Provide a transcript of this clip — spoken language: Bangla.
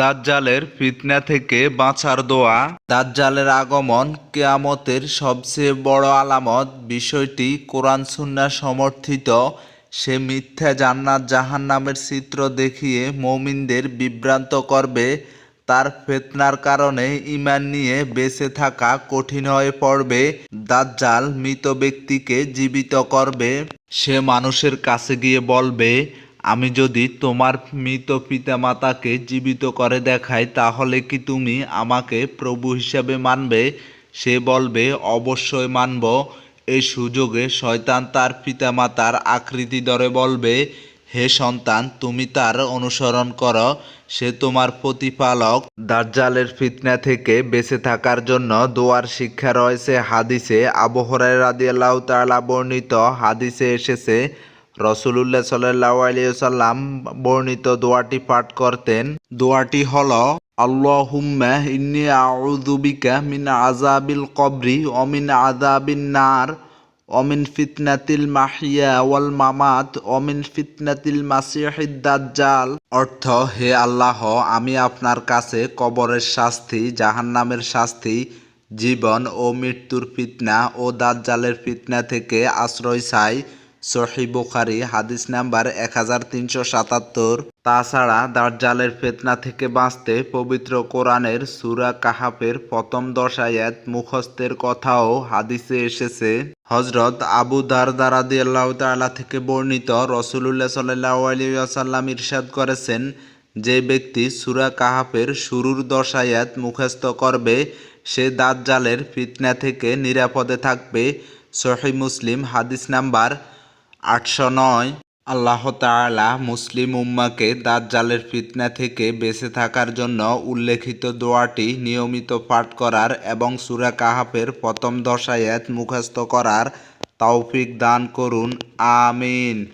দাজ্জালের ফিতনা থেকে বাঁচার দোয়া। দাজ্জালের আগমন কেয়ামতের সবচেয়ে বড় আলামত। বিষয়টি কোরআন সুন্না সমর্থিত। সে মিথ্যা জান্নাত জাহান্নামের চিত্র দেখিয়ে মমিনদের বিভ্রান্ত করবে। তার ফেতনার কারণে ইমান নিয়ে বেঁচে থাকা কঠিন হয়ে পড়বে। দাজ্জাল মৃত ব্যক্তিকে জীবিত করবে। সে মানুষের কাছে গিয়ে বলবে আমি যদি তোমার মৃত পিতামাতাকে জীবিত করে দেখাই, তাহলে কি তুমি আমাকে প্রভু হিসাবে মানবে? সে বলবে, অবশ্যই মানব। এই সুযোগে শয়তান তার পিতামাতার আকৃতি ধরে বলবে, হে সন্তান, তুমি তার অনুসরণ করো। সে তোমার প্রতিপালক দাজ্জালের ফিতনা থেকে বেঁচে থাকার জন্য দোয়ার শিক্ষা রয়েছে। হাদিসে আবু হুরায়রা রাদিয়াল্লাহু তাআলা বর্ণিত হাদিসে এসেছে রসুলুল্লাহ সাল্লাহ আলিয়াল্লাম বর্ণিত দোয়াটি পাঠ করতেন। দোয়াটি হল, আল্লাহুম্মা ইন্নি আউযু বিকা মিন আযাবিল কবরি ওয়া মিন আযাবিন নার অমিন ফিতনাতিল মাহিয়া ওয়াল মামাত অমিন ফিতনাতিল মাসিহিদ দাজ্জাল। অর্থ, হে আল্লাহ, আমি আপনার কাছে কবরের শাস্তি, জাহান্নামের শাস্তি, জীবন ও মৃত্যুর ফিতনা ও দাজ্জালের ফিতনা থেকে আশ্রয় চাই। সহি বোখারি, হাদিস নাম্বার এক হাজার তিনশো সাতাত্তর। তাছাড়া দাজ্জালের ফেতনা থেকে বাঁচতে পবিত্র কোরআনের সুরা কাহাফের প্রথম দশ আয়াত মুখস্থের কথাও হাদিসে এসেছে। হজরত আবু দারদার রাদি আল্লাহ থেকে বর্ণিত রসুলুল্লাহ সাল্লাহ ইরশাদ করেছেন, যে ব্যক্তি সুরা কাহাফের শুরুর দশ আয়াত মুখস্থ করবে, সে দাজ্জালের ফিতনা থেকে নিরাপদে থাকবে। সহি মুসলিম, হাদিস নাম্বার আটশো নয়, আল্লাহ তালা মুসলিম উম্মাকে দাজ্জালের ফিতনা থেকে বেঁচে থাকার জন্য উল্লেখিত দোয়াটি নিয়মিত পাঠ করার এবং সুরা কাহাফের প্রথম দশায়াত মুখস্থ করার তৌফিক দান করুন, আমিন।